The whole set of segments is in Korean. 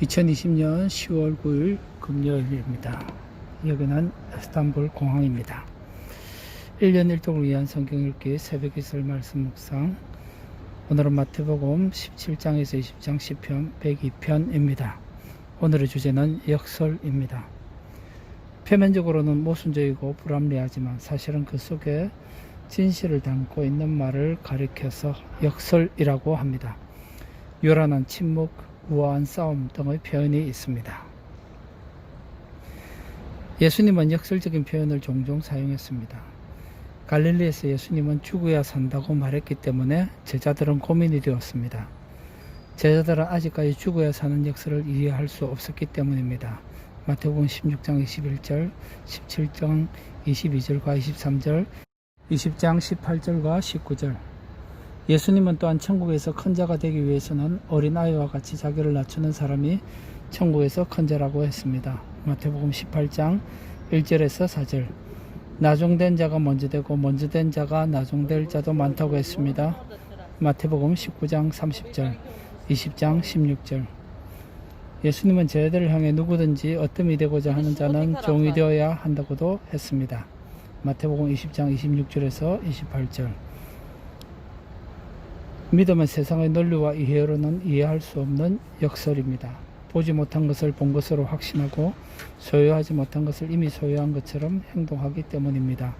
2020년 10월 9일 금요일입니다. 여기는 이스탄불 공항입니다. 1년 1동을 위한 성경 읽기 새벽 이슬 말씀 묵상 오늘은 마태복음 17장에서 20장 10편 102편입니다. 오늘의 주제는 역설입니다. 표면적으로는 모순적이고 불합리하지만 사실은 그 속에 진실을 담고 있는 말을 가리켜서 역설이라고 합니다. 요란한 침묵, 우아한 싸움 등의 표현이 있습니다. 예수님은 역설적인 표현을 종종 사용했습니다. 갈릴리에서 예수님은 죽어야 산다고 말했기 때문에 제자들은 고민이 되었습니다. 제자들은 아직까지 죽어야 사는 역설을 이해할 수 없었기 때문입니다. 마태복음 16장 21절, 17장 22절과 23절, 20장 18절과 19절. 예수님은 또한 천국에서 큰 자가 되기 위해서는 어린아이와 같이 자기를 낮추는 사람이 천국에서 큰 자라고 했습니다. 마태복음 18장 1절에서 4절. 나종된 자가 먼저 되고 먼저 된 자가 나종될 자도 많다고 했습니다. 마태복음 19장 30절, 20장 16절. 예수님은 제자들을 향해 누구든지 어뜸이 되고자 하는 자는 종이 되어야 한다고도 했습니다. 마태복음 20장 26절에서 28절. 믿음은 세상의 논리와 이해로는 이해할 수 없는 역설입니다. 보지 못한 것을 본 것으로 확신하고 소유하지 못한 것을 이미 소유한 것처럼 행동하기 때문입니다.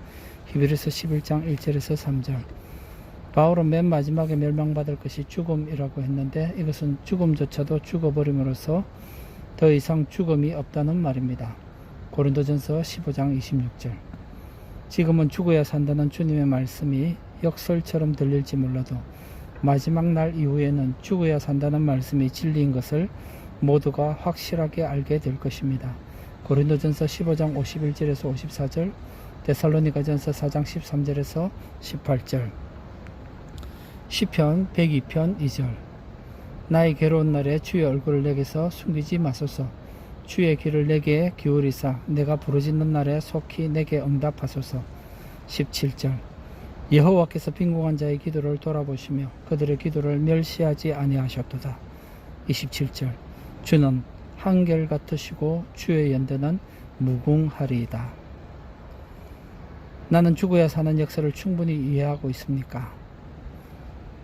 히브리서 11장 1절에서 3절. 바울은 맨 마지막에 멸망받을 것이 죽음이라고 했는데 이것은 죽음조차도 죽어버림으로써 더 이상 죽음이 없다는 말입니다. 고린도전서 15장 26절. 지금은 죽어야 산다는 주님의 말씀이 역설처럼 들릴지 몰라도 마지막 날 이후에는 죽어야 산다는 말씀이 진리인 것을 모두가 확실하게 알게 될 것입니다. 고린도전서 15장 51절에서 54절, 데살로니가전서 4장 13절에서 18절. 시편 102편 2절. 나의 괴로운 날에 주의 얼굴을 내게서 숨기지 마소서. 주의 귀를 내게 기울이사 내가 부르짖는 날에 속히 내게 응답하소서. 17절. 여호와께서 빈궁한 자의 기도를 돌아보시며 그들의 기도를 멸시하지 아니하셨도다. 27절. 주는 한결 같으시고 주의 연대는 무궁하리이다. 나는 죽어야 사는 역사를 충분히 이해하고 있습니까?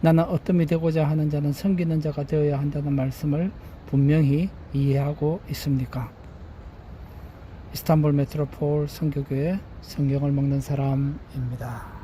나는 어뜸이 되고자 하는 자는 섬기는 자가 되어야 한다는 말씀을 분명히 이해하고 있습니까? 이스탄불 메트로폴 성교교회 성경을 먹는 사람입니다.